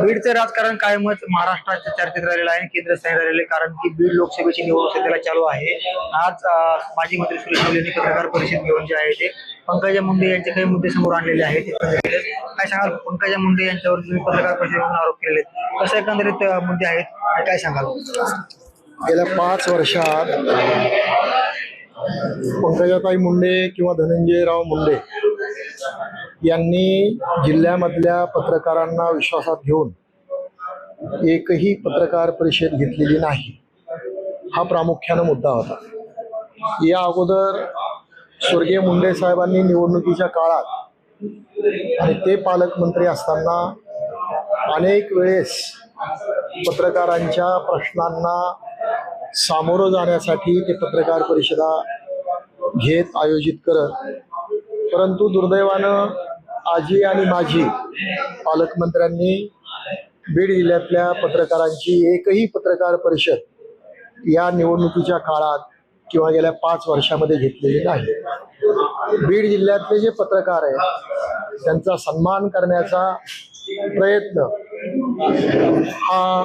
बीडचं राजकारण कायमच महाराष्ट्राच्या चर्चेत राहिलेलं आहे आणि केंद्रस्थानी राहिलेलं कारण की बीड लोकसभेची निवडणूक सध्याला चालू आहे. आज माजी मंत्री सुरेश यांनी पत्रकार परिषद घेऊन जे आहे ते पंकजा मुंडे यांचे काही मुद्दे समोर आणलेले आहेत. काय सांगाल? पंकजा मुंडे यांच्यावर तुम्ही पत्रकार म्हणून आरोप केलेले आहेत. कसं एकंदरीत मुद्दे आहेत? काय सांगाल? गेल्या पाच वर्षात पंकजाताई मुंडे किंवा धनंजयराव मुंडे यांनी जिल्ह्यामधल्या पत्रकारांना विश्वासात घेऊन एकही पत्रकार परिषद घेतलेली नाही. हा प्रामुख्यानं मुद्दा होता. या अगोदर स्वर्गीय मुंडे साहेबांनी निवडणुकीच्या काळात आणि ते पालकमंत्री असताना अनेक वेळेस पत्रकारांच्या प्रश्नांना सामोरं जाण्यासाठी ते पत्रकार परिषदा घेत आयोजित करत परंतु दुर्दैवानं आजी आणि माझी पालकमंत्र्यांनी बीड जिल्ह्यातल्या पत्रकारांची एकही पत्रकार परिषद या निवडणुकीच्या काळात किंवा गेल्या पाच वर्षामध्ये घेतलेली नाही. बीड जिल्ह्यातले जे पत्रकार आहेत त्यांचा सन्मान करण्याचा प्रयत्न हा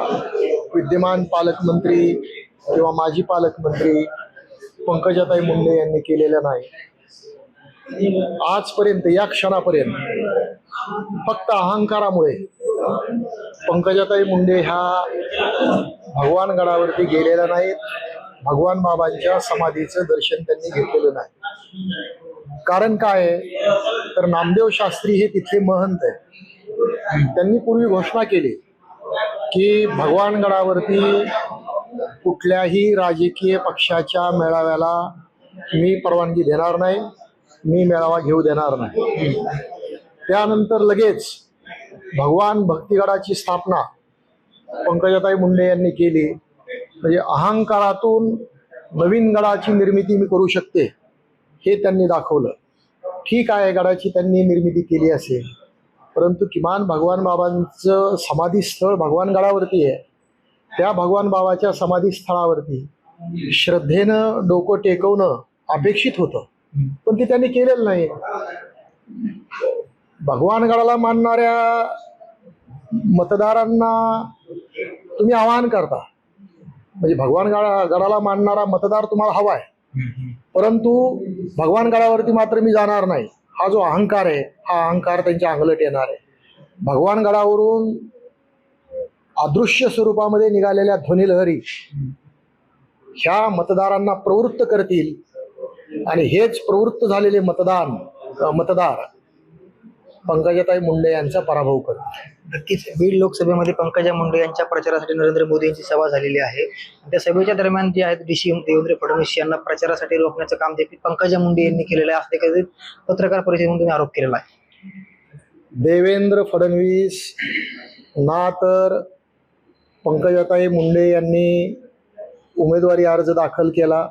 विद्यमान पालकमंत्री किंवा माजी पालकमंत्री पंकजाताई मुंडे यांनी केलेला नाही. आजपर्यंत या क्षणापर्यंत फक्त अहंकारामुळे पंकजाताई मुंडे ह्या भगवान गडावरती गेलेल्या नाहीत. भगवान बाबांच्या समाधीचं दर्शन त्यांनी घेतलेलं नाही. कारण काय? तर नामदेव शास्त्री हे तिथले महंत आहे त्यांनी पूर्वी घोषणा केली की भगवान गडावरती कुठल्याही राजकीय पक्षाच्या मेळाव्याला मी परवानगी देणार नाही. मी मेळावा घेऊ देणार नाही. त्यानंतर लगेच भगवान भक्तिगडाची स्थापना पंकजाताई मुंडे यांनी केली. म्हणजे अहंकारातून नवीन गडाची निर्मिती मी करू शकते हे त्यांनी दाखवलं. ठीक आहे गडाची त्यांनी निर्मिती केली असेल. परंतु किमान भगवान बाबांचं समाधीस्थळ भगवान गडावरती आहे. त्या भगवान बाबाच्या समाधीस्थळावरती श्रद्धेनं डोकं टेकवणं अपेक्षित होतं. पण ते त्यांनी केलेलं नाही. भगवान गडाला मानणाऱ्या मतदारांना तुम्ही आवाहन करता. म्हणजे भगवानगडा गडाला मानणारा मतदार तुम्हाला हवा आहे. परंतु भगवान गडावरती मात्र मी जाणार नाही. हा जो अहंकार आहे हा अहंकार त्यांच्या अंगलट येणार आहे. भगवान गडावरून अदृश्य स्वरूपामध्ये निघालेल्या ध्वनिलहरी ह्या मतदारांना प्रवृत्त करतील. आणि हेच प्रवृत्त झालेले मतदान मतदार पंकजाताई मुंडे यांचा पराभव करतील. नक्कीच. बीड लोकसभेमध्ये पंकजा मुंडे यांच्या प्रचारासाठी नरेंद्र मोदी यांची सभा झालेली आहे. त्या सभेच्या दरम्यान जे आहेत डी देवेंद्र फडणवीस यांना प्रचारासाठी रोखण्याचं काम देखील पंकजा मुंडे यांनी केलेलं आहे. असं कधी पत्रकार तुम्ही आरोप केलेला आहे. देवेंद्र फडणवीस ना तर पंकजाताई मुंडे यांनी उमेदवारी अर्ज दाखल केला.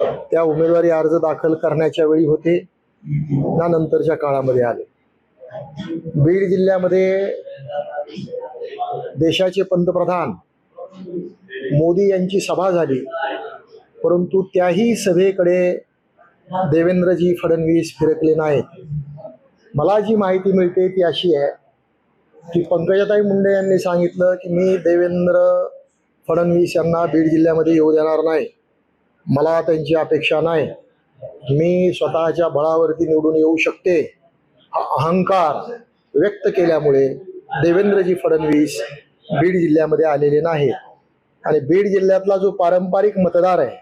त्या उमेदवारी अर्ज दाखल करण्याच्या वेळी होते ना नंतरच्या काळामध्ये आले. बीड जिल्ह्यामध्ये देशाचे पंतप्रधान मोदी यांची सभा झाली. परंतु त्याही सभेकडे देवेंद्रजी फडणवीस फिरकले नाहीत. मला जी माहिती मिळते ती अशी आहे की पंकजाताई मुंडे यांनी सांगितलं की मी देवेंद्र फडणवीस यांना बीड जिल्ह्यामध्ये येऊ देणार नाही. मला त्यांची अपेक्षा नाही. मी स्वतःच्या बळावरती निवडून येऊ शकते. हा अहंकार व्यक्त केल्यामुळे देवेंद्रजी फडणवीस बीड जिल्ह्यामध्ये आलेले नाहीत. आणि बीड जिल्ह्यातला जो पारंपरिक मतदार आहे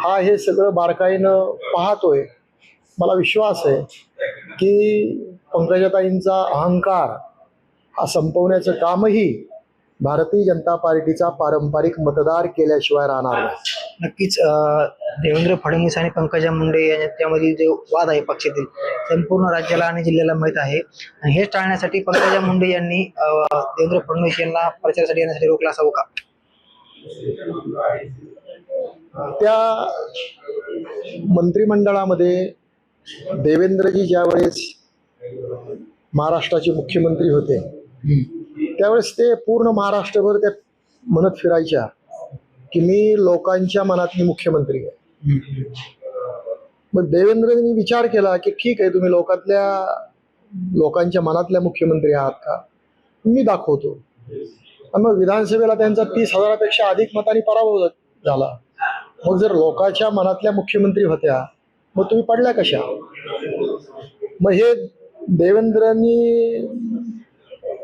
हा हे सगळं बारकाईनं पाहतोय. मला विश्वास आहे की पंकजाताईंचा अहंकार हा संपवण्याचं कामही भारतीय जनता पार्टीचा पारंपरिक मतदार केल्याशिवाय राहणार नाही. नक्कीच अं, देवेंद्र फडणवीस आणि पंकजा मुंडे यांच्यामधील जो वाद आहे पक्षातील संपूर्ण राज्याला आणि जिल्ह्याला माहीत आहे. आणि हे टाळण्यासाठी पंकजा मुंडे यांनी अं, देवेंद्र फडणवीस यांना प्रचारासाठी येण्यासाठी रोखला असावं का? त्या मंत्रिमंडळामध्ये देवेंद्रजी ज्यावेळेस महाराष्ट्राचे मुख्यमंत्री होते त्यावेळेस ते पूर्ण महाराष्ट्रभर त्या म्हणत फिरायच्या की मी लोकांच्या मनातली मुख्यमंत्री आहे. मग देवेंद्रनी विचार केला की ठीक आहे तुम्ही लोकातल्या लोकांच्या मनातल्या मुख्यमंत्री आहात का? मी दाखवतो. मग विधानसभेला त्यांचा तीस हजारापेक्षा अधिक मतांनी पराभव झाला. मग जर लोकांच्या मनातल्या मुख्यमंत्री होत्या मग तुम्ही पडल्या कशा? मग हे देवेंद्रांनी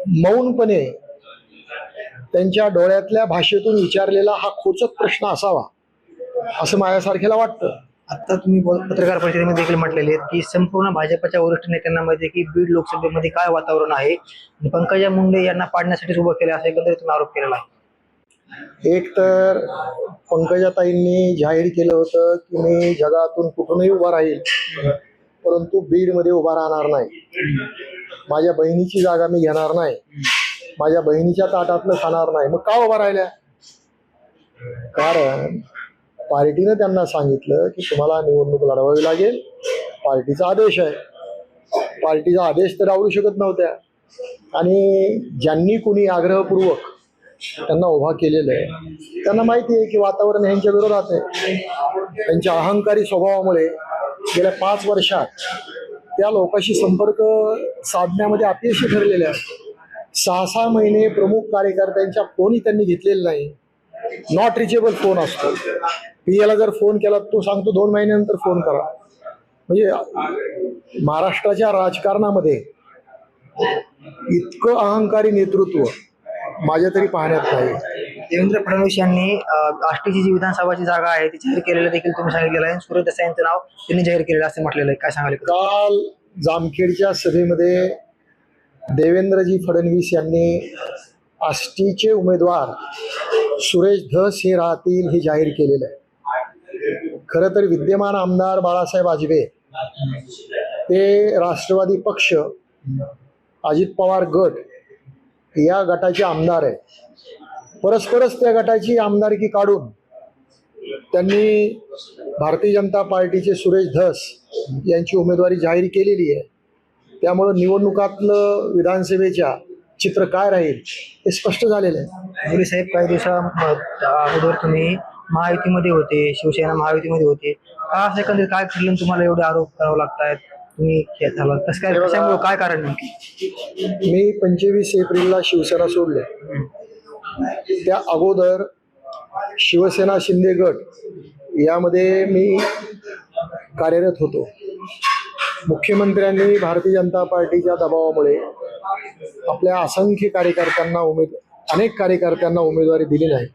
मौनपणे त्यांच्या डोळ्यातल्या भाषेतून विचारलेला हा खोचक प्रश्न असावा असं माझ्यासारखेला वाटतं. आता तुम्ही पत्रकार परिषदेमध्ये देखील म्हटलेले आहेत की संपूर्ण भाजपच्या वरिष्ठ नेत्यांना माहिती की बीड लोकसभेमध्ये काय वातावरण आहे? पंकजा मुंडे यांना पाडण्यासाठी उभं केलं असं एकंदरीत तुम्ही आरोप केलेला आहे. एक तर पंकजाताईंनी जाहीर केलं होतं की मी जगातून कुठूनही उभा राहील. परंतु बीडमध्ये उभा राहणार नाही. माझ्या बहिणीची जागा मी घेणार नाही. माझ्या बहिणीच्या ताटातलं खाणार नाही. मग का उभा राहिल्या? कारण पार्टीनं त्यांना सांगितलं की तुम्हाला निवडणूक लढवावी लागेल. पार्टीचा आदेश आहे. पार्टीचा आदेश तर आवडू शकत नव्हत्या. आणि ज्यांनी कुणी आग्रहपूर्वक त्यांना उभा केलेलं आहे त्यांना माहिती आहे की वातावरण ह्यांच्या विरोधात आहे. त्यांच्या अहंकारी स्वभावामुळे गेल्या पाच वर्षात त्या लोकांशी संपर्क साधण्यामध्ये अपयशी ठरलेले आहेत. सहा सहा महिने प्रमुख कार्यकर्त्यांच्या फोनही त्यांनी घेतलेले नाही. नॉट रिचेबल फोन असतो. पी एला जर फोन केला तो सांगतो दोन महिन्यानंतर फोन करा. म्हणजे महाराष्ट्राच्या राजकारणामध्ये इतकं अहंकारी नेतृत्व माझ्या तरी पाहण्यात नाही. देवेंद्र फडणवीस यांनी आष्टीची जी विधानसभाची जागा आहे ती जाहीर केलेलं देखील तुम्ही सांगितलेलं आहे. सूर्य देसाई यांचं नाव त्यांनी जाहीर केलेलं असं म्हटलेलं आहे. काय सांगाल काल जामखेडच्या सभेमध्ये देवेंद्रजी फडणवीस यांनी आष्टीचे उमेदवार सुरेश धस हे राहतील हे जाहीर केलेलं आहे. खरं तर विद्यमान आमदार बाळासाहेब आजबे ते राष्ट्रवादी पक्ष अजित पवार गट या गटाचे आमदार आहे परस्परच त्या गटाची आमदारकी काढून त्यांनी भारतीय जनता पार्टीचे सुरेश धस यांची उमेदवारी जाहीर केलेली आहे. त्यामुळं निवडणुकातलं विधानसभेच्या चित्र काय राहील हे स्पष्ट झालेलं आहे. साहेब काही दिवसा अगोदर तुम्ही महायुतीमध्ये होते शिवसेना महायुतीमध्ये होते. का असं एकंदरीत काय ठरलं तुम्हाला एवढे आरोप करावे लागतायत. तुम्ही हे झालं. कसं काय काय कारण मी पंचवीस एप्रिलला शिवसेना सोडले त्या अगोदर शिवसेना शिंदे गट यामध्ये मी कार्यरत होतो. मुख्यमंत्र्यांनी भारतीय जनता पार्टीच्या दबावामुळे आपल्या असंख्य कार्यकर्त्यांना उमेद अनेक कार्यकर्त्यांना उमेदवारी दिली नाही.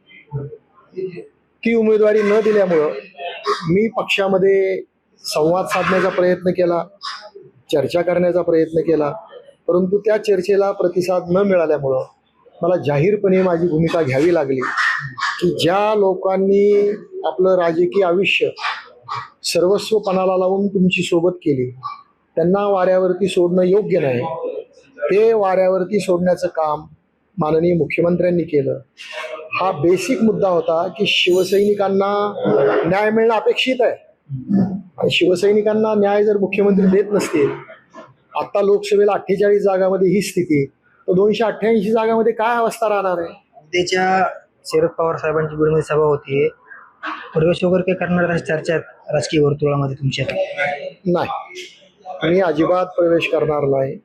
ती उमेदवारी न दिल्यामुळं मी पक्षामध्ये संवाद साधण्याचा प्रयत्न केला चर्चा करण्याचा प्रयत्न केला परंतु त्या चर्चेला प्रतिसाद न मिळाल्यामुळं मला जाहीरपणे माझी भूमिका घ्यावी लागली. की ज्या लोकांनी आपलं राजकीय आयुष्य सर्वस्वपणाला लावून तुमची सोबत केली त्यांना वाऱ्यावरती सोडणं योग्य नाही. ते वाऱ्यावरती सोडण्याचं काम माननीय मुख्यमंत्र्यांनी केलं. हा बेसिक मुद्दा होता की शिवसैनिकांना न्याय मिळणं अपेक्षित आहे. आणि शिवसैनिकांना न्याय जर मुख्यमंत्री देत नसतील आता लोकसभेला अठ्ठेचाळीस जागामध्ये ही स्थिती तर दोनशे अठ्ठ्याऐंशी जागामध्ये काय अवस्था राहणार आहे? उद्याच्या शरद पवार साहेबांची बीडमध्ये सभा होतीये. प्रवेश वगैरे काही करणार अशी चर्चा आहेत राजकीय वर्तुळामध्ये तुमच्या? नाही. मी अजिबात प्रवेश करणार नाही.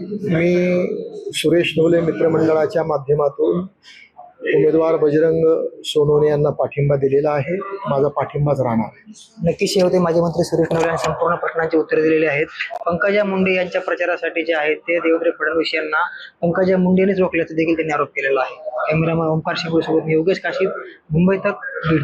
मी सुरेश ढोले मित्रमंडळाच्या माध्यमातून उमेदवार बजरंग सोनवणे यांना पाठिंबा दिलेला आहे. माझा पाठिंबाच राहणार आहे. नक्कीच हे होते माजी मंत्री सुरेश नवले यांनी संपूर्ण प्रश्नांची उत्तरे दिलेली आहेत. पंकजा मुंडे यांच्या प्रचारासाठी जे आहेत ते देवेंद्र फडणवीस यांना पंकजा मुंडेनेच रोखल्याचा देखील त्यांनी आरोप केलेला आहे. कॅमेरामॅन ओंकार शिंगोसोबत मी योगेश काशीद मुंबई तक बीड.